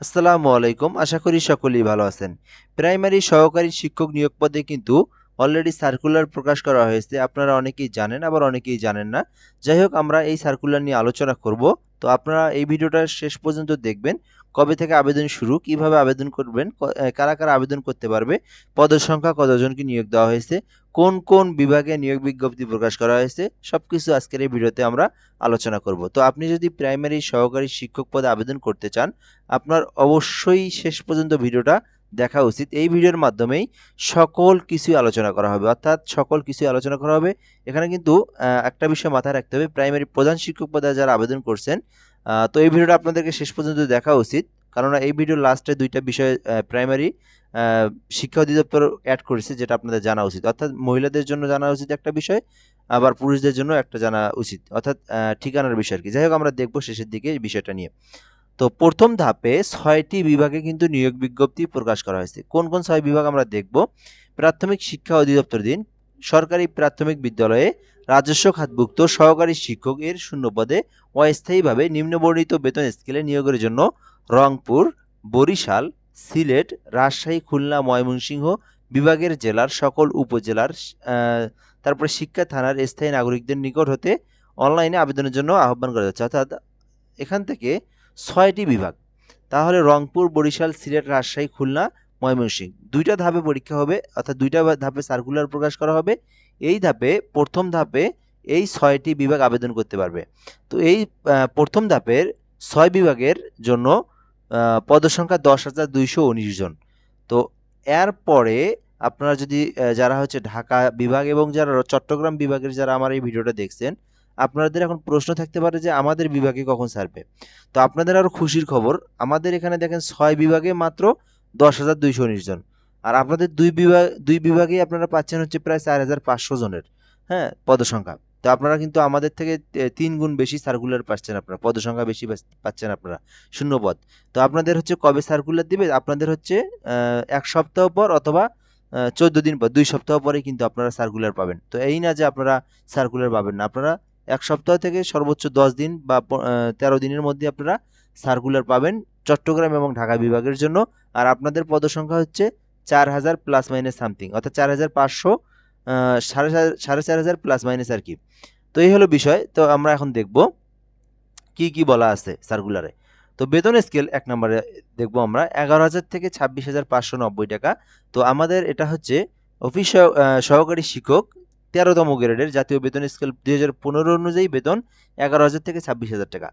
আসসালামু আলাইকুম। আশা করি সকলেই ভালো আছেন। প্রাইমারি সহকারী শিক্ষক নিয়োগ পদে কিন্তু অলরেডি সার্কুলার প্রকাশ করা হয়েছে। আপনারা অনেকেই জানেন, আবার অনেকেই জানেন না। যাই হোক, আমরা এই সার্কুলার নিয়ে আলোচনা করব। তো আপনারা এই ভিডিওটা শেষ পর্যন্ত দেখবেন। কবে থেকে আবেদন শুরু, কীভাবে আবেদন করবেন কারা কারা আবেদন করতে পারবে, পদের সংখ্যা, কতজনকে নিয়োগ দেওয়া হয়েছে, কোন কোন বিভাগে নিয়োগ বিজ্ঞপ্তি প্রকাশ করা হয়েছে সব কিছু আজকের এই ভিডিওতে আমরা আলোচনা করব। তো আপনি যদি প্রাইমারি সহকারী শিক্ষক পদে আবেদন করতে চান, আপনার অবশ্যই শেষ পর্যন্ত ভিডিওটা দেখা উচিত। এই ভিডিওর মাধ্যমেই সকল কিছুই আলোচনা করা হবে। অর্থাৎ সকল কিছুই আলোচনা করা হবে। এখানে কিন্তু একটা বিষয় মাথায় রাখতে হবে। প্রাইমারি প্রধান শিক্ষক পদে যারা আবেদন করছেন তো এই ভিডিওটা আপনাদেরকে শেষ পর্যন্ত দেখা উচিত। কারণ এই ভিডিও লাস্টে দুইটা বিষয় প্রাইমারি শিক্ষা অধিদপ্তর অ্যাড করেছে যেটা আপনাদের জানা উচিত। অর্থাৎ মহিলাদের জন্য জানা উচিত একটা বিষয়, আবার পুরুষদের জন্য একটা জানা উচিত। অর্থাৎ ঠিকানার বিষয় আর কি। যাই হোক, আমরা দেখব শেষের দিকে এই বিষয়টা নিয়ে। তো প্রথম ধাপে ছয়টি বিভাগে কিন্তু নিয়োগ বিজ্ঞপ্তি প্রকাশ করা হয়েছে। কোন কোন ছয় বিভাগ আমরা দেখব? প্রাথমিক শিক্ষা অধিদপ্তর দিন, সরকারি প্রাথমিক বিদ্যালয়ে রাজস্ব খাতভুক্ত সহকারী শিক্ষক এর শূন্য পদে অস্থায়ীভাবে নিম্নবর্ণিত বেতন স্কেলে নিয়োগের জন্য রংপুর, বরিশাল, সিলেট, রাজশাহী, খুলনা, ময়মনসিংহ বিভাগের জেলার সকল উপজেলার তারপরে শিক্ষা থানার স্থায়ী নাগরিকদের নিকট হতে অনলাইনে আবেদনের জন্য আহ্বান করা যাচ্ছে অর্থাৎ এখান থেকে ছয়টি বিভাগ। তাহলে রংপুর, বরিশাল, সিলেট, রাজশাহী, খুলনা, ময়মনসিংহ। দুইটা ধাপে পরীক্ষা হবে, অর্থাৎ দুইটা ধাপে সার্কুলার প্রকাশ করা হবে। এই ধাপে, প্রথম ধাপে এই ছয়টি বিভাগ আবেদন করতে পারবে। তো এই প্রথম ধাপের ছয় বিভাগের জন্য পদসংখ্যা দশ হাজার দুইশো উনিশ জন। তো এরপরে আপনারা যদি যারা হচ্ছে ঢাকা বিভাগ এবং যারা চট্টগ্রাম বিভাগের যারা আমার এই ভিডিওটা দেখছেন আপনাদের এখন প্রশ্ন থাকতে পারে যে আমাদের বিভাগে কখন ছাড়বে। তো আপনাদের আরও খুশির খবর, আমাদের এখানে দেখেন ছয় বিভাগে মাত্র দশ হাজার দুইশো উনিশ জন। আর আপনাদের দুই বিভাগ, দুই বিভাগেই আপনারা পাচ্ছেন হচ্ছে প্রায় চার হাজার পাঁচশো জনের হ্যাঁ পদসংখ্যা। তো আপনারা কিন্তু আমাদের থেকে তিন গুণ বেশি সার্কুলার পাচ্ছেন আপনারা, পদসংখ্যা বেশি পাচ্ছেন আপনারা, শূন্য পদ। তো আপনাদের হচ্ছে কবে সার্কুলার দিবে? আপনাদের হচ্ছে এক সপ্তাহ পর অথবা চোদ্দ দিন পর, দুই সপ্তাহ পরে কিন্তু আপনারা সার্কুলার পাবেন। তো এই না যে আপনারা সার্কুলার পাবেন না, আপনারা এক সপ্তাহ থেকে সর্বোচ্চ দশ দিন বা তেরো দিনের মধ্যে আপনারা সার্কুলার পাবেন চট্টগ্রাম এবং ঢাকা বিভাগের জন্য। আর আপনাদের পদসংখ্যা হচ্ছে চার হাজার প্লাস মাইনাস সামথিং অর্থাৎ চার হাজার পাঁচশো সাড়ে সাড়ে চার হাজার প্লাস মাইনাস আর কি। তো এই হলো বিষয়, তো আমরা এখন দেখব কি কি বলা আছে সার্কুলারে তো বেতন স্কেল এক নম্বরে দেখব আমরা, এগারো হাজার থেকে ছাব্বিশ হাজার পাঁচশো নব্বই টাকা। তো আমাদের এটা হচ্ছে অফিস সহকারী শিক্ষক তেরোতম গ্রেডের জাতীয় বেতন স্কেল দুই হাজার পনেরো অনুযায়ী বেতন এগারো হাজার থেকে ছাব্বিশ হাজার টাকা।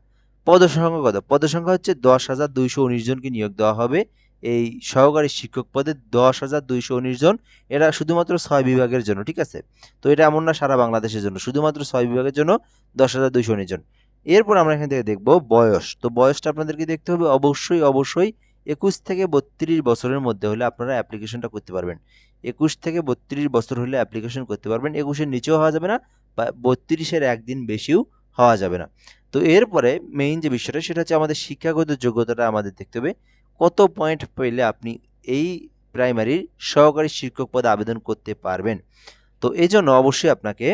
পদসংখ্যা কত? পদসংখ্যা হচ্ছে দশ হাজার দুইশো উনিশ জনকে নিয়োগ দেওয়া হবে। এই সহকারী শিক্ষক পদে দশ হাজার দুইশো উনিশ জন। এটা শুধুমাত্র ছয় বিভাগের জন্য, ঠিক আছে? তো এটা এমন না, সারা বাংলাদেশের জন্য। শুধুমাত্র ছয় বিভাগের জন্য দশ হাজার দুইশো উনিশ জন। এরপর আমরা এখান থেকে দেখব বয়স। তো বয়সটা আপনাদেরকে দেখতে হবে। অবশ্যই অবশ্যই একুশ থেকে বত্রিশ বছরের মধ্যে হলে আপনারা অ্যাপ্লিকেশনটা করতে পারবেন। একুশ থেকে বত্রিশ বছর হলে অ্যাপ্লিকেশন করতে পারবেন। একুশের নিচেও হওয়া যাবে না বা বত্রিশের একদিন বেশিও হওয়া যাবে না। তো এরপরে মেইন যে বিষয়টা, সেটা হচ্ছে আমাদের শিক্ষাগত যোগ্যতাটা আমাদের দেখতে হবে। কত পয়েন্ট পেলে আপনি এই প্রাইমারির সহকারী শিক্ষক পদে আবেদন করতে পারবেন? তো এই জন্য অবশ্যই আপনাকে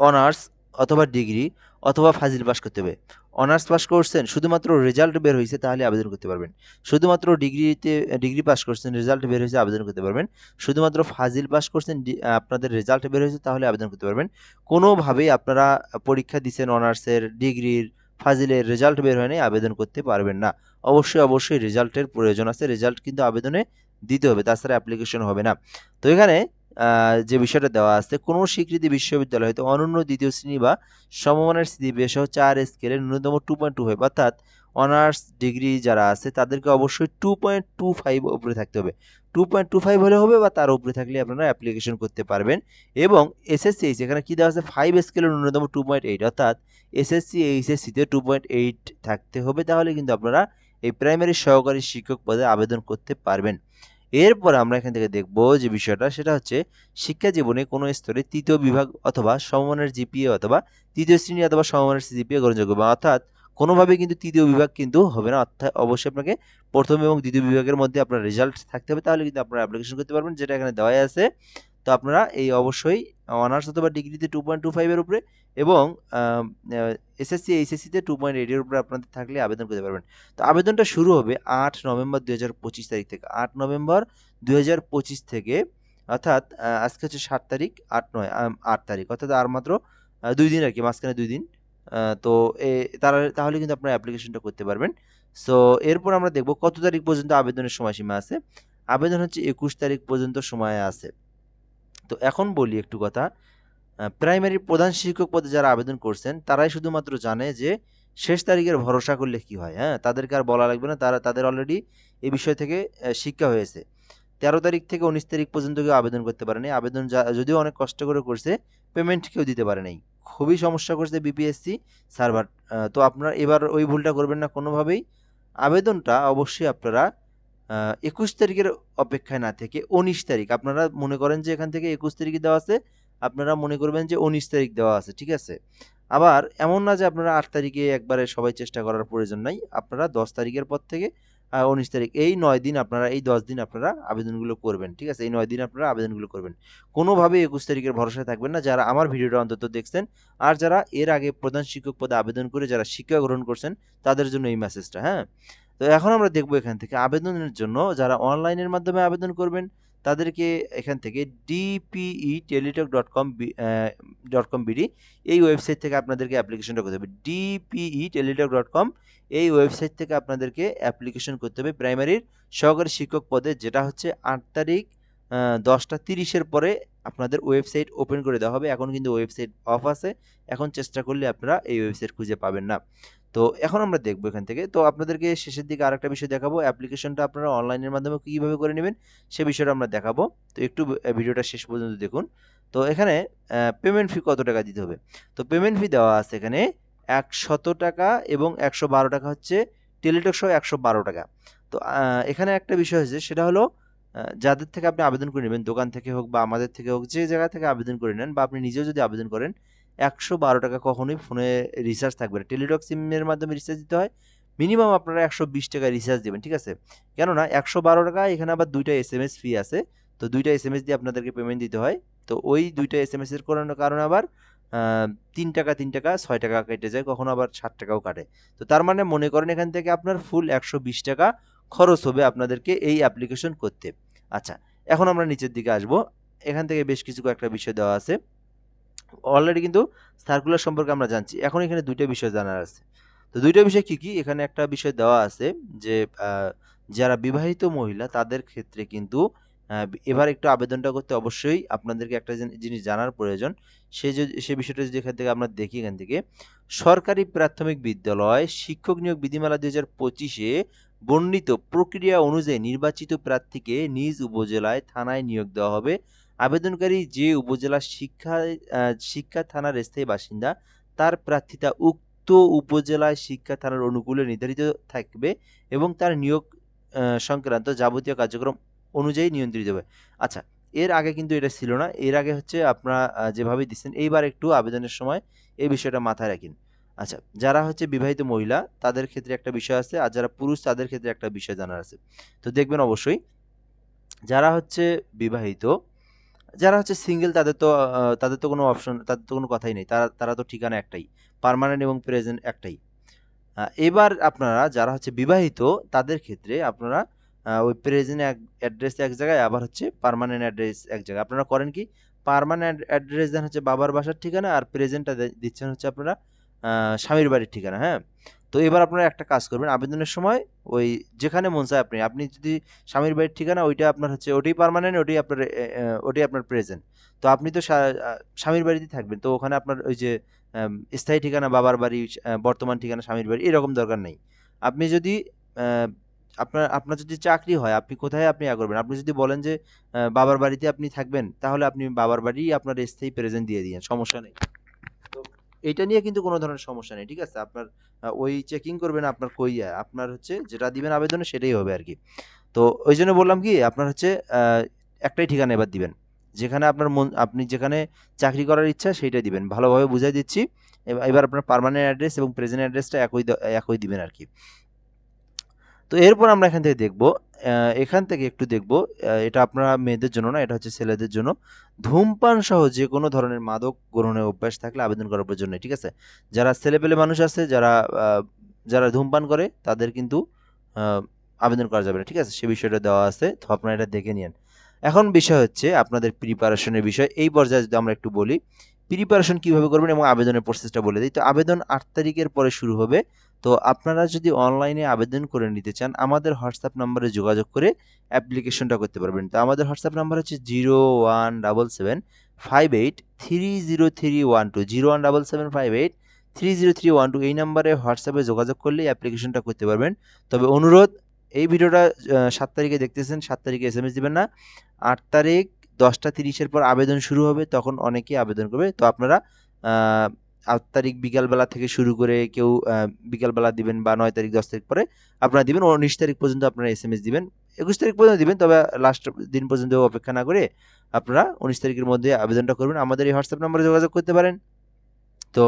অনার্স অথবা ডিগ্রি অথবা ফাজিল পাস করতে হবে। অনার্স পাস করছেন, শুধুমাত্র রেজাল্ট বের হয়েছে তাহলে আবেদন করতে পারবেন। শুধুমাত্র ডিগ্রিতে, ডিগ্রি পাস করছেন রেজাল্ট বের হয়েছে আবেদন করতে পারবেন। শুধুমাত্র ফাজিল পাস করছেন আপনাদের রেজাল্ট বের হয়েছে তাহলে আবেদন করতে পারবেন। কোনোভাবেই আপনারা পরীক্ষা দিচ্ছেন অনার্সের ডিগ্রির, ফাজিলের রেজাল্ট বের হয়নি, আবেদন করতে পারবেন না। অবশ্যই অবশ্যই রেজাল্টের প্রয়োজন আছে। রেজাল্ট কিন্তু আবেদনে দিতে হবে, তাছাড়া অ্যাপ্লিকেশন হবে না। তো এখানে যে বিষয়টা দেওয়া আছে, কোনো স্বীকৃতি বিশ্ববিদ্যালয় হয়তো অনন্য দ্বিতীয় শ্রেণি বা সমমানের সিজিপিএ সহ চার স্কেলের ন্যূনতম টু পয়েন্ট টু ফাইভ অর্থাৎ অনার্স ডিগ্রি যারা আছে, তাদেরকে অবশ্যই টু পয়েন্ট টু ফাইভ উপরে থাকতে হবে। টু পয়েন্ট টু ফাইভ হলে হবে বা তার উপরে থাকলে আপনারা অ্যাপ্লিকেশন করতে পারবেন। এবং এসএসসি এইচ এখানে কী দেওয়া আছে? ফাইভ স্কেলের ন্যূনতম টু পয়েন্ট এইট অর্থাৎ এসএসসি এইচএসসিতে টু পয়েন্ট এইট থাকতে হবে। তাহলে কিন্তু আপনারা এই প্রাইমারি সহকারী শিক্ষক পদে আবেদন করতে পারবেন। এরপর আমরা এখান থেকে দেখব যে বিষয়টা, সেটা হচ্ছে শিক্ষা জীবনে কোনো স্তরে তৃতীয় বিভাগ অথবা সমমানের জিপিএ অথবা তৃতীয় শ্রেণি অথবা সমমানের জিপিএ গ্রহণযোগ্য বা অর্থাৎ কোনোভাবে কিন্তু তৃতীয় বিভাগ কিন্তু হবে না। অর্থাৎ অবশ্যই আপনাকে প্রথম এবং দ্বিতীয় বিভাগের মধ্যে আপনার রেজাল্ট থাকতে হবে। তাহলে কিন্তু আপনার অ্যাপ্লিকেশন করতে পারবেন, যেটা এখানে দেওয়াই আছে। তো আপনারা এই অবশ্যই অনার্স অথবা ডিগ্রিতে টু পয়েন্ট টু ফাইভের উপরে এবং এসএসসি এইচএসসিতে টু পয়েন্ট এইটের উপরে আপনাদের থাকলে আবেদন করতে পারবেন। তো আবেদনটা শুরু হবে আট নভেম্বর দু হাজার পঁচিশ তারিখ থেকে। আট নভেম্বর দু হাজার পঁচিশ থেকে, অর্থাৎ আজকে হচ্ছে সাত তারিখ, আট নয় আট তারিখ, অর্থাৎ আর মাত্র দুই দিন আর কি, মাঝখানে দুই দিন। তো এ, তারা, তাহলে কিন্তু আপনারা অ্যাপ্লিকেশনটা করতে পারবেন। সো, এরপর আমরা দেখব কত তারিখ পর্যন্ত আবেদনের সময়সীমা আছে। আবেদন হচ্ছে একুশ তারিখ পর্যন্ত সময় আছে। তো এখন বলি একটু কথা। প্রাইমারি প্রধান শিক্ষক পদে যারা আবেদন করছেন, তারাই শুধুমাত্র জানে যে শেষ তারিখের ভরসা করলে কি হয় হ্যাঁ? তাদেরকে আর বলা লাগবে না, তারা, তাদের অলরেডি এই বিষয় থেকে শিক্ষা হয়েছে। তেরো তারিখ থেকে উনিশ তারিখ পর্যন্ত কেউ আবেদন করতে পারেনি। আবেদন যদিও অনেক কষ্ট করে করছে পেমেন্ট কেউ দিতে পারে নাই। খুবই সমস্যা করছে বিপিএসসি সার্ভার তো আপনারা এবার ওই ভুলটা করবেন না। কোনোভাবেই আবেদনটা অবশ্যই আপনারা একুশ তারিখের অপেক্ষায় না থেকে উনিশ তারিখ। আপনারা মনে করেন যে এখান থেকে একুশ তারিখে দেওয়া আছে, আপনারা মনে করবেন যে উনিশ তারিখ দেওয়া আছে, ঠিক আছে? আবার এমন না যে আপনারা আট তারিখে একবারে সবাই চেষ্টা করার প্রয়োজন নাই, আপনারা দশ তারিখের পর থেকে উনিশ তারিখ, এই নয় দিন আপনারা, এই দশ দিন আপনারা আবেদনগুলো করবেন, ঠিক আছে? এই নয় দিন আপনারা আবেদনগুলো করবেন। কোনোভাবে একুশ তারিখের ভরসায় থাকবেন না যারা আমার ভিডিওটা অন্তত দেখছেন আর যারা এর আগে প্রধান শিক্ষক পদে আবেদন করে যারা শিক্ষা গ্রহণ করছেন তাদের জন্য এই মেসেজটা হ্যাঁ? তো এখন আমরা দেখব এখান থেকে আবেদনের জন্য যারা অনলাইনের মাধ্যমে আবেদন করবেন, তাদেরকে এখান থেকে DPE Teletalk dot com dot com BD এই ওয়েবসাইট থেকে আপনাদেরকে অ্যাপ্লিকেশনটা করতে হবে। ডিপিই টেলিটক ডট কম এই ওয়েবসাইট থেকে আপনাদেরকে অ্যাপ্লিকেশন করতে হবে প্রাইমারির সহকারী শিক্ষক পদে, যেটা হচ্ছে আট তারিখ দশটা তিরিশের পরে আপনাদের ওয়েবসাইট ওপেন করে দেওয়া হবে। এখন কিন্তু ওয়েবসাইট অফ আছে। এখন চেষ্টা করলে আপনারা এই ওয়েবসাইট খুঁজে পাবেন না। তো এখন আমরা দেখব এখান থেকে। তো আপনাদেরকে শেষের দিকে আরেকটা বিষয় দেখাবো। অ্যাপ্লিকেশনটা আপনারা অনলাইনের মাধ্যমে কীভাবে করে নেবেন সে বিষয়টা আমরা দেখাবো। তো একটু ভিডিওটা শেষ পর্যন্ত দেখুন। তো এখানে পেমেন্ট ফি কত টাকা দিতে হবে? তো পেমেন্ট ফি দেওয়া আছে এখানে একশত টাকা এবং একশো বারো টাকা হচ্ছে টেলিটক সহ একশো বারো টাকা। তো এখানে একটা বিষয় হয়েছে, সেটা হলো যাদের থেকে আপনি আবেদন করে নেবেন, দোকান থেকে হোক বা আমাদের থেকে হোক, যে জায়গা থেকে আবেদন করে নেন বা আপনি নিজেও যদি আবেদন করেন একশো বারো টাকা কখনোই ফোনে রিচার্জ থাকবে না। টেলিটক সিমের মাধ্যমে রিচার্জ দিতে হয়। মিনিমাম আপনারা একশো বিশ টাকা রিচার্জ দেবেন, ঠিক আছে? কেননা একশো বারো টাকা, এখানে আবার দুইটা এস এম এস ফি আছে। তো দুইটা এস এম এস দিয়ে আপনাদেরকে পেমেন্ট দিতে হয়। তো ওই দুইটা এস এম এস এর কারণে কারণে আবার তিন টাকা তিন টাকা, ছয় টাকা কেটে যায়, কখনো আবার ষাট টাকাও কাটে। তো তার মানে মনে করেন এখান থেকে আপনার ফুল একশো বিশ টাকা খরচ হবে আপনাদেরকে এই অ্যাপ্লিকেশন করতে। আচ্ছা এখন আমরা নিচের দিকে আসব। এখান থেকে বেশ কিছু কয়েকটা বিষয় দেওয়া আছে। অলরেডি কিন্তু সার্কুলার সম্পর্কে আমরা জানছি। এখন এখানে দুইটা বিষয় জানার আছে। তো দুইটা বিষয় কি কি? এখানে একটা বিষয় দেওয়া আছে যে যারা বিবাহিত মহিলা, তাদের ক্ষেত্রে কিন্তু এবার একটু আবেদনটা করতে অবশ্যই আপনাদেরকে একটা জিনিস জানার প্রয়োজন। সে যদি সে বিষয়টা যদি এখান থেকে আমরা দেখি এখান থেকে, সরকারি প্রাথমিক বিদ্যালয় শিক্ষক নিয়োগ বিধিমালা দুই হাজার পঁচিশে বর্ণিত প্রক্রিয়া অনুযায়ী নির্বাচিত প্রার্থীকে নিজ উপজেলায় থানায় নিয়োগ দেওয়া হবে। আবেদনকারী যে উপজেলা শিক্ষা শিক্ষা থানার স্থায়ী বাসিন্দা, তার প্রার্থিতা উক্ত উপজেলায় শিক্ষা থানার অনুকূলে নির্ধারিত থাকবে এবং তার নিয়োগ সংক্রান্ত যাবতীয় কার্যক্রম অনুযায়ী নিয়ন্ত্রিত হবে। আচ্ছা এর আগে কিন্তু এটা ছিল না। এর আগে হচ্ছে আপনারা যেভাবে দিচ্ছেন, এইবার একটু আবেদনের সময় এই বিষয়টা মাথায় রাখেন। আচ্ছা যারা হচ্ছে বিবাহিত মহিলা, তাদের ক্ষেত্রে একটা বিষয় আছে, আর যারা পুরুষ, তাদের ক্ষেত্রে একটা বিষয় জানার আছে। তো দেখবেন অবশ্যই, যারা হচ্ছে বিবাহিত যারা হচ্ছে সিঙ্গেল তাদের তো তাদের তো কোনো অপশন তাদের তো কোনো কথাই নেই। তারা তারা তো ঠিকানা একটাই পারমানেন্ট এবং প্রেজেন্ট একটাই। এবার আপনারা যারা হচ্ছে বিবাহিত, তাদের ক্ষেত্রে আপনারা ওই প্রেজেন্ট এক অ্যাড্রেস এক জায়গায়, আবার হচ্ছে পারমানেন্ট অ্যাড্রেস এক জায়গায়। আপনারা করেন কি? পারমানেন্ট অ্যাড্রেস দেন হচ্ছে বাবার বাসার ঠিকানা, আর প্রেজেন্টটা দিচ্ছেন হচ্ছে আপনারা স্বামীর বাড়ির ঠিকানা হ্যাঁ? তো এবার আপনারা একটা কাজ করবেন, আবেদনের সময় ওই যেখানে মন চায় আপনি আপনি যদি স্বামীর বাড়ির ঠিকানা, ওইটা আপনার হচ্ছে ওটাই পারমানেন্ট ওটাই আপনার ওটাই আপনার প্রেজেন্ট তো আপনি তো স্বামীর বাড়িতে থাকবেন, তো ওখানে আপনার ওই যে স্থায়ী ঠিকানা, বাবার বাড়ি বর্তমান ঠিকানা, স্বামীর বাড়ি, এরকম দরকার নেই। আপনি যদি আপনার আপনার যদি চাকরি হয়, আপনি কোথায় আপনি ইয়া করবেন? আপনি যদি বলেন যে বাবার বাড়িতে আপনি থাকবেন, তাহলে আপনি বাবার বাড়ি আপনার স্থায়ী প্রেজেন্ট দিয়ে দিয়েন, সমস্যা নেই। তো এইটা নিয়ে কিন্তু কোনো ধরনের সমস্যা নেই, ঠিক আছে? আপনার ওই চেকিং করবেন আপনার কই আপনার হচ্ছে যেটা দিবেন আবেদনে সেটাই হবে আর কি। তো ওই জন্য বললাম কি, আপনার হচ্ছে একটাই ঠিকানা এবার দিবেন। যেখানে আপনার মন, আপনি যেখানে চাকরি করার ইচ্ছা সেইটাই দিবেন। ভালোভাবে বুঝাই দিচ্ছি। এবার আপনার পার্মানেন্ট অ্যাড্রেস এবং প্রেজেন্ট অ্যাড্রেসটা একই একই দিবেন আর কি। তো এরপর আমরা এখান থেকে দেখব এখান থেকে একটু দেখব। এটা আপনারা মেয়েদের জন্য না, এটা হচ্ছে ছেলেদের জন্য। ধূমপান সহ যে কোনো ধরনের মাদক গ্রহণের অভ্যাস থাকলে আবেদন করার প্রয়োজন ঠিক আছে? যারা ছেলেপেলে মানুষ আছে, যারা যারা ধূমপান করে, তাদের কিন্তু আবেদন করা যাবে না, ঠিক আছে? সে বিষয়টা দেওয়া আছে, তো আপনারা এটা দেখে নিন এখন বিষয় হচ্ছে আপনাদের প্রিপারেশনের বিষয়। এই পর্যায়ে যদি আমরা একটু বলি প্রিপারেশন কীভাবে করবেন এবং আবেদনের প্রসেসটা বলে দিই। তো আবেদন আট তারিখের পরে শুরু হবে। তো আপনারা যদি অনলাইনে আবেদন করে নিতে চান, আমাদের হোয়াটসঅ্যাপ নাম্বারে যোগাযোগ করে অ্যাপ্লিকেশনটা করতে পারবেন। তো আমাদের হোয়াটসঅ্যাপ নাম্বার হচ্ছে zero one double seven five eight three zero three one two zero one double seven five eight three zero three one two এই নাম্বারে হোয়াটসঅ্যাপে যোগাযোগ করলে অ্যাপ্লিকেশনটা করতে পারবেন। তবে অনুরোধ, এই ভিডিওটা সাত তারিখে দেখতেছেন, সাত তারিখে এস এম এস দেবেন না। আট তারিখ দশটা তিরিশের পর আবেদন শুরু হবে, তখন অনেকেই আবেদন করবে। তো আপনারা আট তারিখ বিকালবেলা থেকে শুরু করে কেউ বিকালবেলা দিবেন বা নয় তারিখ, দশ তারিখ পরে আপনারা দিবেন, উনিশ তারিখ পর্যন্ত আপনারা এস এম এস দিবেন, একুশ তারিখ পর্যন্ত দিবেন, তবে লাস্ট দিন পর্যন্ত অপেক্ষা না করে আপনারা উনিশ তারিখের মধ্যে আবেদনটা করবেন। আমাদের এই হোয়াটসঅ্যাপ নাম্বারে যোগাযোগ করতে পারেন। তো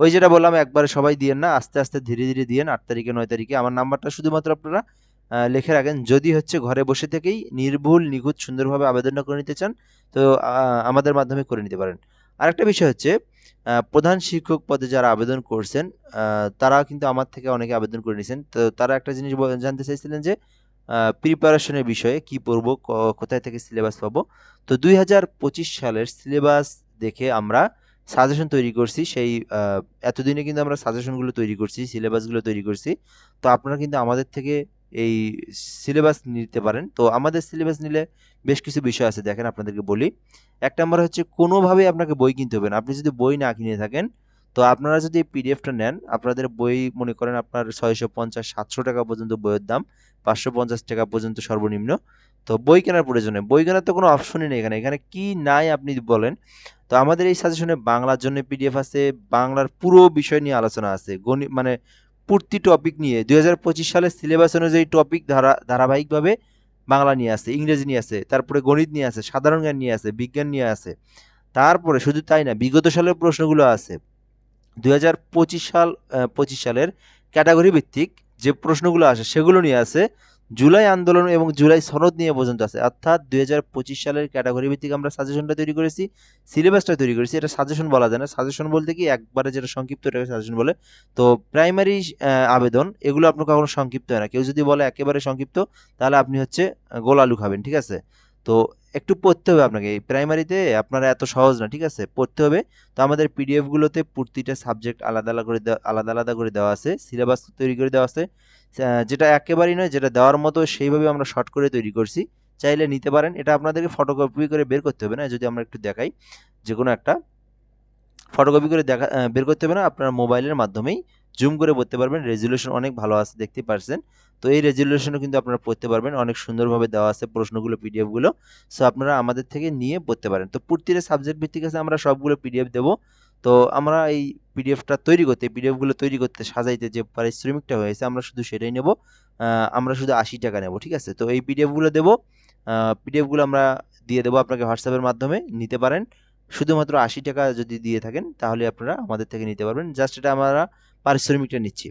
ওই যেটা বললাম, একবারে সবাই দিয়েন না, আস্তে আস্তে ধীরে ধীরে দিয়েন, আট তারিখে, নয় তারিখে। আমার নাম্বারটা শুধুমাত্র আপনারা লিখে রাখেন। যদি হচ্ছে ঘরে বসে থেকেই নির্ভুল, নিখুঁত, সুন্দরভাবে আবেদনটা করে নিতে চান, তো আমাদের মাধ্যমে করে নিতে পারেন। আরেকটা বিষয় হচ্ছে প্রধান শিক্ষক পদে যারা আবেদন করছেন তারা কিন্তু আমার থেকে অনেকে আবেদন করে নিয়েছেন। তো তারা একটা জিনিস জানতে চাইছিলেন যে প্রিপারেশনের বিষয়ে কি পড়ব কোথায় থেকে সিলেবাস পাবো? তো দুই হাজার পঁচিশ সালের সিলেবাস দেখে আমরা সাজেশন তৈরি করছি। সেই এতদিনে কিন্তু আমরা সাজেশনগুলো তৈরি করছি সিলেবাসগুলো তৈরি করছি। তো আপনারা কিন্তু আমাদের থেকে এই সিলেবাস নিতে পারেন। তো আমাদের সিলেবাস নিলে বেশ কিছু বিষয় আছে, দেখেন আপনাদেরকে বলি। এক নম্বর হচ্ছে কোনোভাবে আপনাকে বই কিনতে হবে না। আপনি যদি বই না কিনে থাকেন, তো আপনারা যদি এই পিডিএফটা নেন, আপনাদের বই মনে করেন আপনার ছয়শো পঞ্চাশ, সাতশো টাকা পর্যন্ত বইয়ের দাম, পাঁচশো পঞ্চাশ টাকা পর্যন্ত সর্বনিম্ন। তো বই কেনার প্রয়োজনে, বই কেনার তো কোনো অপশনই নেই এখানে। এখানে কি নাই আপনি বলেন। তো আমাদের এই সাজেশনে বাংলার জন্য পিডিএফ আছে, বাংলার পুরো বিষয় নিয়ে আলোচনা আছে। গণিত মানে প্রতি টপিক নিয়ে দুই হাজার পঁচিশ সালের সিলেবাস অনুযায়ী টপিক ধারা, ধারাবাহিকভাবে বাংলা নিয়ে আসে, ইংরেজি নিয়ে আসে, তারপরে গণিত নিয়ে আসে, সাধারণ জ্ঞান নিয়ে আসে, বিজ্ঞান নিয়ে আসে। তারপরে শুধু তাই না, বিগত সালের প্রশ্নগুলো আছে। দুই হাজার পঁচিশ সাল পঁচিশ সালের ক্যাটাগরি ভিত্তিক যে প্রশ্নগুলো আসে, সেগুলো নিয়ে আছে জুলাই আন্দোলন এবং জুলাই সনদ নিয়ে পর্যন্ত আছে। অর্থাৎ দুই সালের ক্যাটাগরি ভিত্তিক আমরা সাজেশনটা তৈরি করেছি সিলেবাসটা তৈরি করেছি। এটা সাজেশন বলা যায় না। সাজেশন বলতে কি, একবারে যেটা সংক্ষিপ্ত এটাকে সাজেশন বলে। তো প্রাইমারি আবেদন, এগুলো আপনার কখনো সংক্ষিপ্ত হয় না। কেউ যদি বলে একেবারে সংক্ষিপ্ত, তাহলে আপনি হচ্ছে গোলালু খাবেন ঠিক আছে? তো একটু পড়তে হবে আপনাকে। এই প্রাইমারিতে আপনারা এত সহজ না, ঠিক আছে? পড়তে হবে। তো আমাদের পিডিএফগুলোতে প্রতিটা সাবজেক্ট আলাদা আলাদা করে দেওয়া, আলাদা আলাদা করে দেওয়া আছে। সিলেবাস তৈরি করে দেওয়া আছে। যেটা একেবারেই নয়, যেটা দেওয়ার মতো সেইভাবে আমরা শর্ট করে তৈরি করছি। চাইলে নিতে পারেন। এটা আপনাদেরকে ফটোকপি করে বের করতে হবে না যদি আমরা একটু দেখাই। যে কোনো একটা ফটোকপি করে দেখা বের করতে হবে না, আপনার মোবাইলের মাধ্যমেই। জুম করে পড়তে পারবেন। রেজুলেশন অনেক ভালো আছে, দেখতে পারছেন। তো এই রেজুলেশনও কিন্তু আপনারা পড়তে পারবেন। অনেক সুন্দরভাবে দেওয়া আছে প্রশ্নগুলো পিডিএফগুলো সো আপনারা আমাদের থেকে নিয়ে পড়তে পারেন। তো প্রতিটা সাবজেক্ট ভিত্তিক আছে, আমরা সবগুলো পিডিএফ দেবো। তো আমরা এই পিডিএফটা তৈরি করতে পিডিএফগুলো তৈরি করতে সাজাইতে যে পারিশ্রমিকটা হয়েছে, আমরা শুধু সেটাই নেব। আমরা শুধু আশি টাকা নেব, ঠিক আছে? তো এই পিডিএফগুলো দেবো। পিডিএফগুলো আমরা দিয়ে দেবো আপনাকে হোয়াটসঅ্যাপের মাধ্যমে, নিতে পারেন। শুধুমাত্র আশি টাকা যদি দিয়ে থাকেন, তাহলে আপনারা আমাদের থেকে নিতে পারবেন। জাস্ট এটা আমরা পারিশ্রমিকটা নিচ্ছি।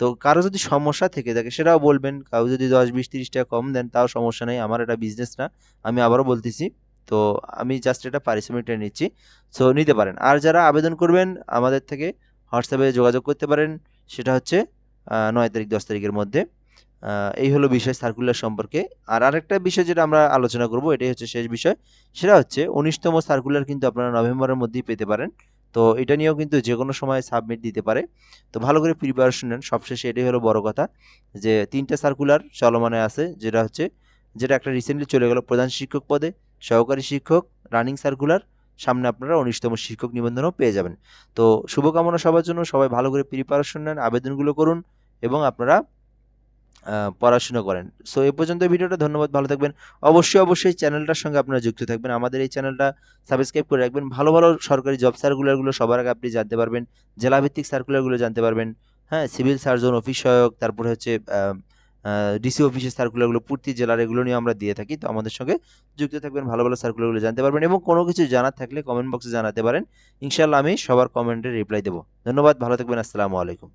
তো কারও যদি সমস্যা থেকে থাকে, সেটাও বলবেন। কারও যদি দশ, বিশ, তিরিশ টাকা কম দেন, তাও সমস্যা নেই। আমার এটা বিজনেস না। আমি আবারও বলতেছি, তো আমি জাস্ট এটা পারিশ্রমিকটা নিচ্ছি। সো নিতে পারেন। আর যারা আবেদন করবেন, আমাদের থেকে হোয়াটসঅ্যাপে যোগাযোগ করতে পারেন। সেটা হচ্ছে নয় তারিখ, দশ তারিখের মধ্যে। এই হলো বিষয় সার্কুলার সম্পর্কে। আর আরেকটা বিষয় যেটা আমরা আলোচনা করব, এটাই হচ্ছে শেষ বিষয়। সেটা হচ্ছে, উনিশতম সার্কুলার কিন্তু আপনারা নভেম্বরের মধ্যেই পেতে পারেন। তো এটা নিয়েও কিন্তু যে কোনো সময় সাবমিট দিতে পারে। তো ভালো করে প্রিপারেশন নেন। সবশেষে এটাই হলো বড় কথা যে তিনটা সার্কুলার চলমানে আছে, যেটা হচ্ছে, যেটা একটা রিসেন্টলি চলে গেল প্রধান শিক্ষক পদে, সহকারী শিক্ষক রানিং সার্কুলার সামনে আপনারা উনিশতম শিক্ষক নিবন্ধনও পেয়ে যাবেন। তো শুভকামনা সবার জন্য। সবাই ভালো করে প্রিপারেশন নেন, আবেদনগুলো করুন এবং আপনারা পড়াশোনা করেন। সো এ পর্যন্ত ভিডিওটা, ধন্যবাদ, ভালো থাকবেন। অবশ্যই অবশ্যই চ্যানেলটার সঙ্গে আপনারা যুক্ত থাকবেন। আমাদের এই চ্যানেলটা সাবস্ক্রাইব করে রাখবেন। ভালো ভালো সরকারি জব সার্কুলারগুলো সবার আগে আপনি জানতে পারবেন। জেলাভিত্তিক সার্কুলারগুলো জানতে পারবেন। হ্যাঁ সিভিল সার্জন অফিস সহায়ক তারপরে হচ্ছে ডিসি অফিসের সার্কুলারগুলো প্রতি জেলার এগুলো নিয়ে আমরা দিয়ে থাকি। তো আমাদের সঙ্গে যুক্ত থাকবেন, ভালো ভালো সার্কুলারগুলো জানতে পারবেন এবং কোনো কিছু জানার থাকলে কমেন্ট বক্সে জানাতে পারেন। ইনশাল্লাহ আমি সবার কমেন্টে রিপ্লাই দেবো। ধন্যবাদ, ভালো থাকবেন। আসসালামু আলাইকুম।